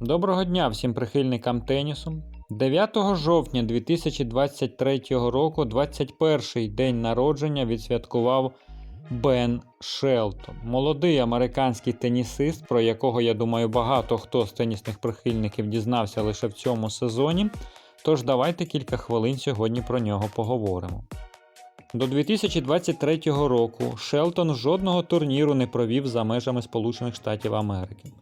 Доброго дня всім прихильникам тенісу. 9 жовтня 2023 року, 21-й день народження, відсвяткував Бен Шелтон. Молодий американський тенісист, про якого, я думаю, багато хто з тенісних прихильників дізнався лише в цьому сезоні. Тож давайте кілька хвилин сьогодні про нього поговоримо. До 2023 року Шелтон жодного турніру не провів за межами Сполучених Штатів Америки.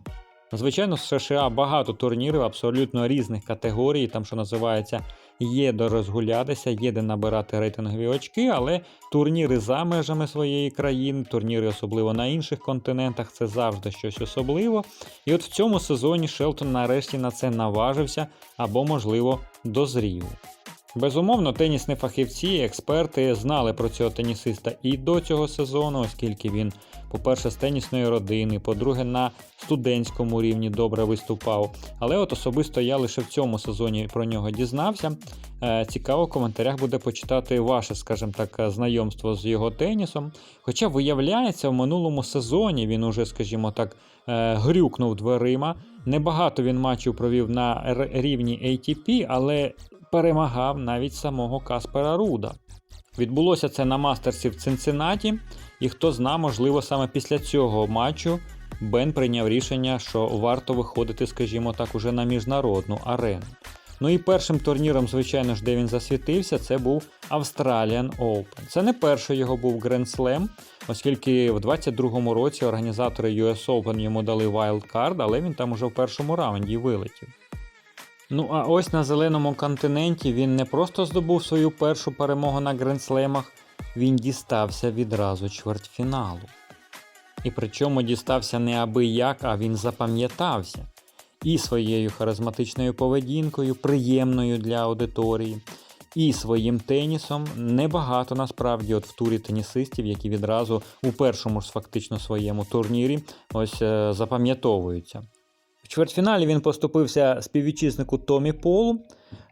Звичайно, в США багато турнірів абсолютно різних категорій, там, що називається, є де розгулятися, є де набирати рейтингові очки, але турніри за межами своєї країни, турніри особливо на інших континентах, це завжди щось особливе. І от в цьому сезоні Шелтон нарешті на це наважився або, можливо, дозрів. Безумовно, тенісні фахівці, експерти знали про цього тенісиста і до цього сезону, оскільки він, по-перше, з тенісної родини, по-друге, на студентському рівні добре виступав. Але от особисто я лише в цьому сезоні про нього дізнався. Е, Цікаво, в коментарях буде почитати ваше, скажімо так, знайомство з його тенісом. Хоча, виявляється, в минулому сезоні він уже, скажімо так, е, грюкнув дверима. Небагато він матчів провів на рівні ATP, але перемагав навіть самого Каспера Руда. Відбулося це на мастерсі в Цинциннаті, і хто зна, можливо, саме після цього матчу Бен прийняв рішення, що варто виходити, скажімо так, уже на міжнародну арену. Ну і першим турніром, звичайно ж, де він засвітився, це був Australian Open. Це не перший його був Grand Slam, оскільки в 22-му році організатори US Open йому дали wildcard, але він там уже в першому раунді вилетів. Ну а ось на зеленому континенті він не просто здобув свою першу перемогу на грандслемах, він дістався відразу чвертьфіналу. І причому дістався не аби як, а він запам'ятався і своєю харизматичною поведінкою, приємною для аудиторії, і своїм тенісом. Небагато насправді от в турі тенісистів, які відразу у першому ж фактично своєму турнірі ось е, запам'ятовуються. В чвертьфіналі він поступився співвітчизнику Томі Полу.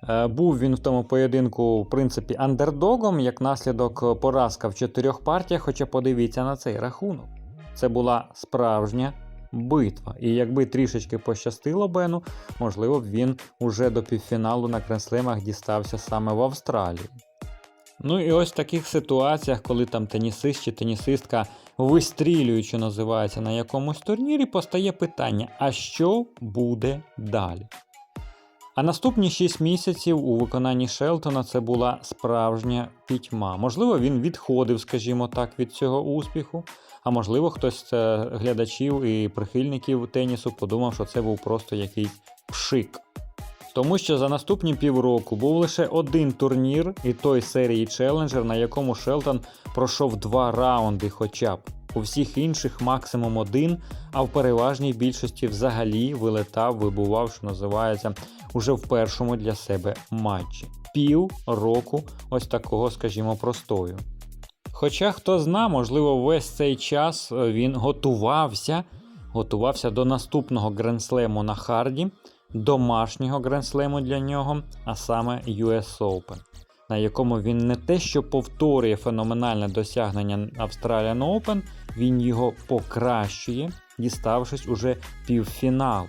Е, Був він в тому поєдинку, в принципі, андердогом, як наслідок поразка в чотирьох партіях, хоча подивіться на цей рахунок. Це була справжня битва. І якби трішечки пощастило Бену, можливо б він уже до півфіналу на кренслемах дістався саме в Австралії. Ну і ось в таких ситуаціях, коли там тенісист чи тенісистка вистрілюють, що називається, на якомусь турнірі, постає питання: а що буде далі? А наступні 6 місяців у виконанні Шелтона це була справжня пітьма. Можливо, він відходив, скажімо так, від цього успіху. А можливо, хтось з е, глядачів і прихильників тенісу подумав, що це був просто якийсь пшик. Тому що за наступні півроку був лише один турнір, і той серії Челленджер, на якому Шелтон пройшов два раунди хоча б. У всіх інших максимум один, а в переважній більшості взагалі вилетав, вибував, що називається, уже в першому для себе матчі. Пів року ось такого, скажімо, простою. Хоча хто зна, можливо, весь цей час е, він готувався, готувався до наступного гренслему на Харді, домашнього гренслему для нього, а саме US Open, на якому він не те, що повторює феноменальне досягнення Australian Open, він його покращує, діставшись уже півфіналу.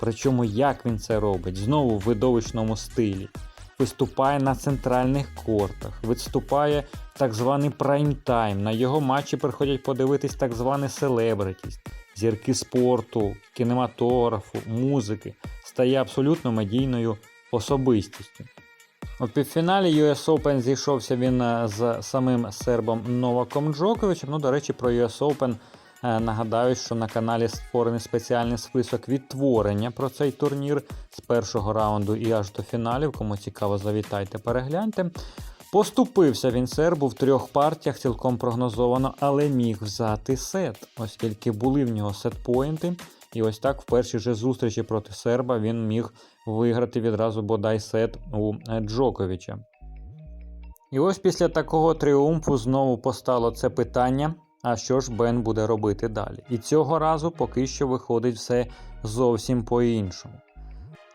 Причому як він це робить? Знову в видовищному стилі. Виступає на центральних кортах, виступає так званий прайм-тайм. На його матчі приходять подивитись так звані селебритість, зірки спорту, кінематографу, музики, стає абсолютно медійною особистістю. У півфіналі US Open зійшовся він е, з самим сербом Новаком Джоковичем. Ну, до речі, про US Open е, нагадаю, що на каналі створений спеціальний список відтворення про цей турнір з першого раунду і аж до фіналів. Кому цікаво, завітайте, перегляньте. Поступився він сербу в трьох партіях, цілком прогнозовано, але міг взяти сет, оскільки були в нього сет-поінти. І ось так в першій же зустрічі проти серба він міг виграти відразу бодай сет у е, Джоковича. І ось після такого тріумфу знову постало це питання: а що ж Бен буде робити далі? І цього разу поки що виходить все зовсім по-іншому.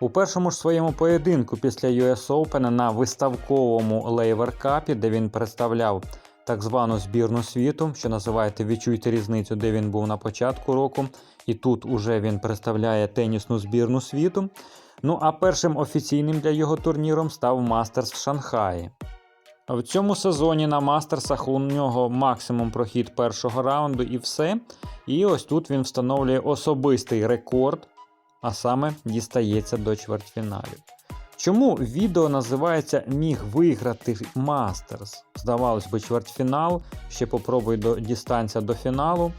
У першому ж своєму поєдинку після US Open на виставковому Лейвер Капі, де він представляв так звану збірну світу, що називаєте відчуйте різницю, де він був на початку року. І тут уже він представляє тенісну збірну світу. Ну а першим офіційним для його турніром став Мастерс в Шанхаї. В цьому сезоні на Мастерсах у нього максимум прохід першого раунду і все. І ось тут він встановлює особистий рекорд, а саме дістається до чвертьфіналів. Чому відео називається Міг виграти Мастерс? Здавалось би, чвертьфінал, ще попробуй до, дістанція до фіналу,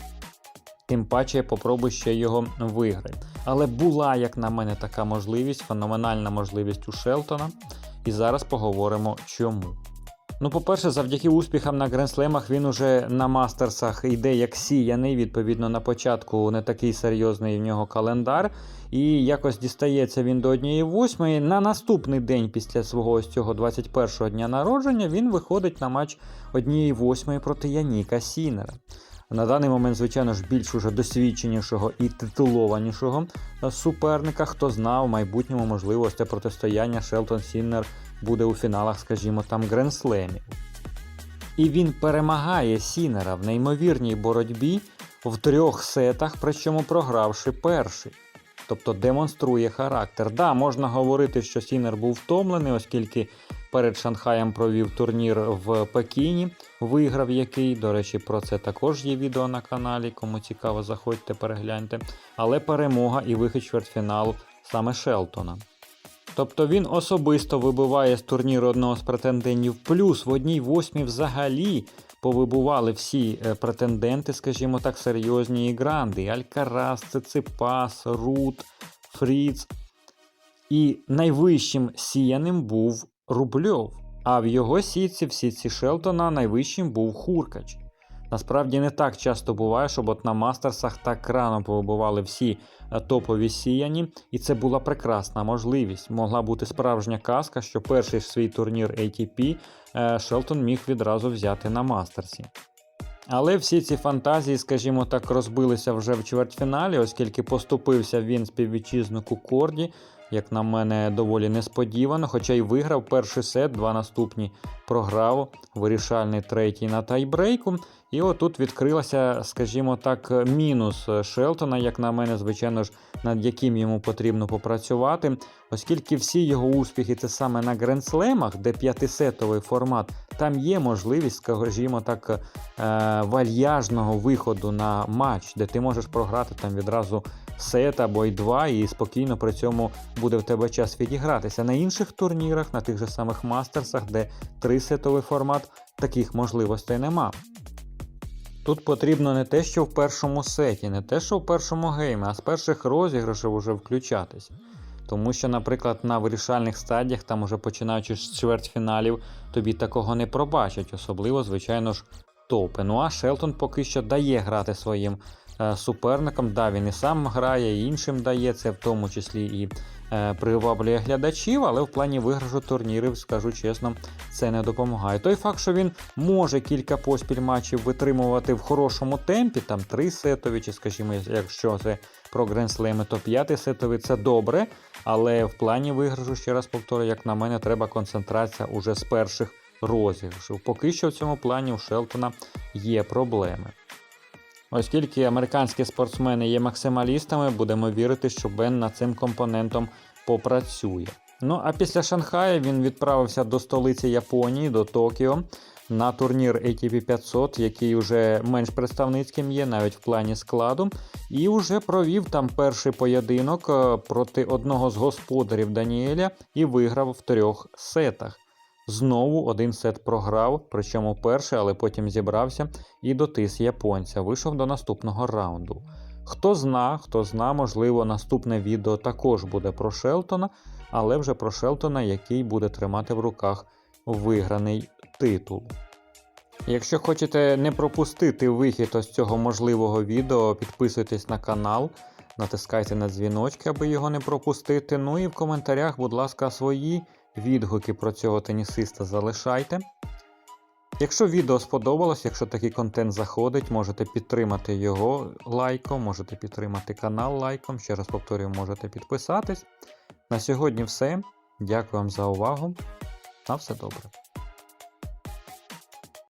тим паче попробуй ще його виграти. Але була, як на мене, така можливість, феноменальна можливість у Шелтона. І зараз поговоримо чому. Ну, по-перше, завдяки успіхам на гренслемах він уже на мастерсах йде як сіяний. Відповідно, на початку не такий серйозний в нього календар. І якось дістається він до однієї восьмої. На наступний день після свого ось цього 21-го дня народження він виходить на матч однієї восьмої проти Яніка Сінера. На даний момент, звичайно ж, більш уже досвідченішого і титулованішого суперника. Хто знав, в майбутньому можливо це протистояння Шелтон Сіннер буде у фіналах, скажімо, там гренслемів. І він перемагає Сінера в неймовірній боротьбі в трьох сетах, причому програвши перший. Тобто демонструє характер. Да, можна говорити, що Сінер був втомлений, оскільки перед Шанхаєм провів турнір в Пекіні, виграв який. До речі, про це також є відео на каналі. Кому цікаво, заходьте, перегляньте. Але перемога і вихід в чвертьфінал саме Шелтона. Тобто він особисто вибиває з турніру одного з претендентів, плюс в одній восьмій взагалі повибували всі е, претенденти, скажімо так, серйозні і гранди. Алькарас, Циципас, Рут, Фріц. І найвищим сіяним був Рубльов. А в його сітці, в сітці Шелтона, найвищим був Хуркач. Насправді не так часто буває, щоб от на мастерсах так рано повибивали всі е, топові сіяні, і це була прекрасна можливість. Могла бути справжня казка, що перший свій турнір ATP е, Шелтон міг відразу взяти на мастерсі. Але всі ці фантазії, скажімо так, розбилися вже в чвертьфіналі, оскільки поступився він співвітчизнику Корді, як на мене, доволі несподівано, хоча й виграв перший сет, два наступні програв, вирішальний третій на тайбрейку. І отут відкрилася, скажімо так, мінус Шелтона, як на мене, звичайно ж, над яким йому потрібно попрацювати, оскільки всі його успіхи це саме на гренслемах, де п'ятисетовий формат, там є можливість, скажімо так, е, вальяжного виходу на матч, де ти можеш програти там відразу сет або й два, і спокійно при цьому буде в тебе час відігратися. На інших турнірах, на тих же самих мастерсах, де трисетовий формат, таких можливостей нема. Тут потрібно не те, що в першому сеті, не те, що в першому геймі, а з перших розіграшів вже включатися. Тому що, наприклад, на вирішальних стадіях, там уже починаючи з чвертьфіналів, тобі такого не пробачать, особливо, звичайно ж, топи. Ну а Шелтон поки що дає грати своїм е, суперникам. Да, він і сам грає, і іншим дає це, в тому числі і приваблює глядачів, але в плані виграшу турнірів, скажу чесно, це не допомагає. Той факт, що він може кілька поспіль матчів витримувати в хорошому темпі, там три сетові, чи, скажімо, якщо це про гренслеми, то п'ятий сетовий це добре. Але в плані виграшу, ще раз повторю, як на мене, треба концентрація уже з перших розіграшів. Поки що в цьому плані у Шелтона є проблеми. Оскільки американські спортсмени є максималістами, будемо вірити, що Бен над цим компонентом попрацює. Ну а після Шанхая він відправився до столиці Японії, до Токіо, на турнір ATP 500, який вже менш представницьким є, навіть в плані складу. І вже провів там перший поєдинок е, проти одного з господарів Даніеля і виграв в трьох сетах. Знову один сет програв, причому перший, але потім зібрався і дотис японця. Вийшов до наступного раунду. Хто зна, хто зна, можливо, наступне відео також буде про Шелтона, але вже про Шелтона, який буде тримати в руках виграний титул. Якщо хочете не пропустити вихід ось цього можливого відео, підписуйтесь на канал, натискайте на дзвіночки, аби його не пропустити. Ну і в коментарях, будь ласка, свої відгуки про цього тенісиста залишайте. Якщо відео сподобалось, якщо такий контент заходить, можете підтримати його лайком, можете підтримати канал лайком. Ще раз повторюю, можете підписатись. На сьогодні все. Дякую вам за увагу. На все добре.